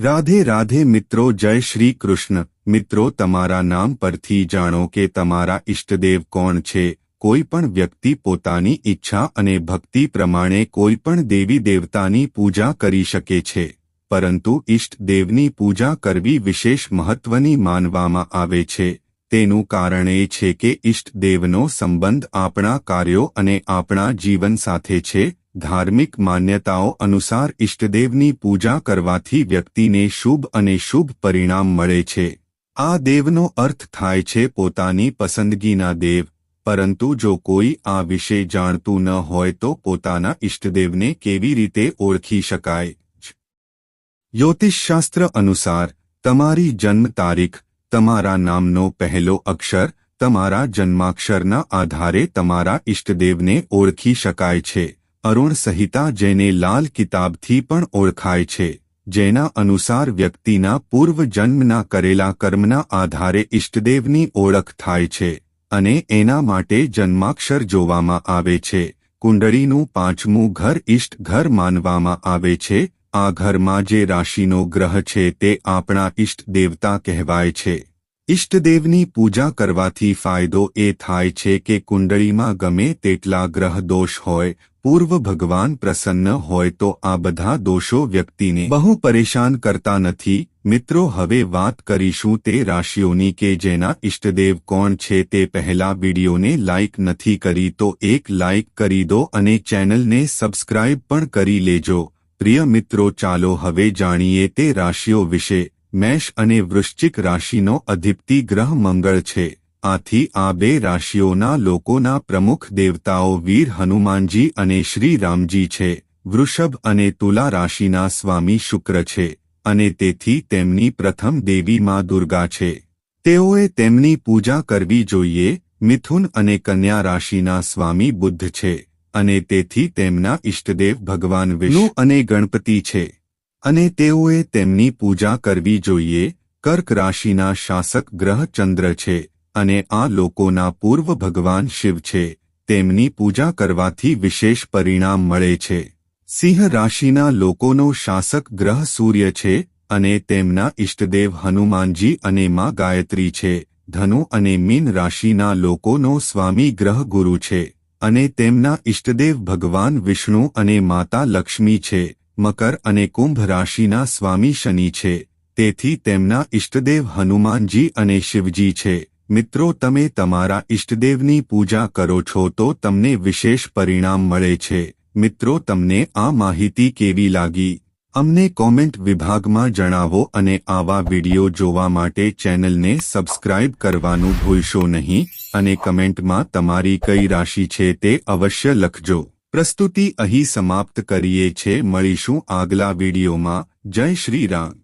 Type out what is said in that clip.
રાધે રાધે મિત્રો જય શ્રી કૃષ્ણ. મિત્રો, તમારા નામ પરથી જાણો કે તમારા ઇષ્ટદેવ કોણ છે? કોઈ પણ વ્યક્તિ પોતાની ઈચ્છા અને ભક્તિ પ્રમાણે કોઈ પણ દેવી દેવતાની પૂજા કરી શકે છે. પરંતુ ઇષ્ટદેવની પૂજા કરવી વિશેષ મહત્વની માનવામાં આવે છે. તેનું કારણ એ છે કે ઇષ્ટદેવનો સંબંધ આપણા કાર્યો અને આપણા જીવન સાથે છે. ધાર્મિક માન્યતાઓ અનુસાર ઇષ્ટદેવની પૂજા કરવાથી વ્યક્તિને શુભ અને શુભ પરિણામ મળે છે. આ દેવનો અર્થ થાય છે પોતાની પસંદગીના દેવ, પરંતુ જો કોઈ આ વિશે જાણતું ન હોય તો પોતાના ઇષ્ટદેવને કેવી રીતે ઓળખી શકાય? જ્યોતિષશાસ્ત્ર અનુસાર, તમારી જન્મ તારીખ, તમારા નામનો પહેલો અક્ષર, તમારા જન્માક્ષરના આધારે તમારા ઇષ્ટદેવને ઓળખી શકાય છે. અરુણ સંહિતા જેને લાલ કિતાબથી પણ ઓળખાય છે, જેના અનુસાર વ્યક્તિના પૂર્વ જન્મના કરેલા કર્મના આધારે ઇષ્ટદેવની ઓળખ થાય છે અને એના માટે જન્માક્ષર જોવામાં આવે છે. કુંડળીનું પાંચમું ઘર ઇષ્ટ ઘર માનવામાં આવે છે. આ ઘરમાં જે રાશિનો ગ્રહ છે તે આપણા ઇષ્ટ દેવતા કહેવાય છે. ઇષ્ટદેવની પૂજા કરવાથી ફાયદો એ થાય છે કે કુંડળીમાં ગમે તેટલા ગ્રહ દોષ હોય પૂર્વ ભગવાન પ્રસન્ન હોય તો આ બધા દોષો વ્યક્તિને બહુ પરેશાન કરતા નથી. મિત્રો, હવે વાત કરીશું તે રાશિઓની કે જેના ઇષ્ટદેવ કોણ છે તે પહેલા વિડીયોને લાઇક નથી કરી તો એક લાઇક કરી દો અને ચેનલને સબસ્ક્રાઇબ પણ કરી લેજો. પ્રિય મિત્રો, ચાલો હવે જાણીએ તે રાશિઓ વિશે. મેષ અને વૃશ્ચિક રાશિનો અધિપતિ ગ્રહ મંગળ છે. આથી આ બે રાશિઓના લોકોના પ્રમુખ દેવતાઓ વીર હનુમાનજી અને શ્રી રામજી છે વૃષભ અને તુલા રાશિના સ્વામી શુક્ર છે અને તેથી તેમની પ્રથમ દેવી માં દુર્ગા છે. તેઓએ તેમની પૂજા કરવી જોઈએ મિથુન અને કન્યા રાશિના સ્વામી બુદ્ધ છે અને તેથી તેમના ઇષ્ટદેવ ભગવાન વિષ્ણુ અને ગણપતિ છે. અને તેઓએ તેમની પૂજા કરવી જોઈએ કર્ક રાશિના શાસક ગ્રહ ચંદ્ર છે અને આ લોકોના પૂર્વ ભગવાન શિવ છે, તેમની પૂજા કરવાથી વિશેષ પરિણામ મળે છે. સિંહ રાશિના લોકોનો શાસક ગ્રહ સૂર્ય છે અને તેમના ઇષ્ટદેવ હનુમાનજી અને માં ગાયત્રી છે. ધનુ અને મીન રાશિના લોકોનો સ્વામી ગ્રહ ગુરુ છે અને તેમના ઇષ્ટદેવ ભગવાન વિષ્ણુ અને માતા લક્ષ્મી છે. મકર અને કુંભ રાશિના સ્વામી શનિ છે, તેથી તેમના ઇષ્ટદેવ હનુમાનજી અને શિવજી છે. મિત્રો, તમે તમારા ઇષ્ટદેવની પૂજા કરો છો તો તમને વિશેષ પરિણામ મળે છે. મિત્રો, તમને આ માહિતી કેવી લાગી? અમને કોમેન્ટ વિભાગમાં જણાવો અને આવા વિડિયો જોવા માટે ચેનલને સબસ્ક્રાઇબ કરવાનું ભૂલશો નહીં અને કમેન્ટમાં તમારી કઈ રાશિ છે તે અવશ્ય લખજો. પ્રસ્તુતિ અહીં સમાપ્ત કરીએ છે મળીશું આગલા વિડીયોમાં. જય શ્રી રામ.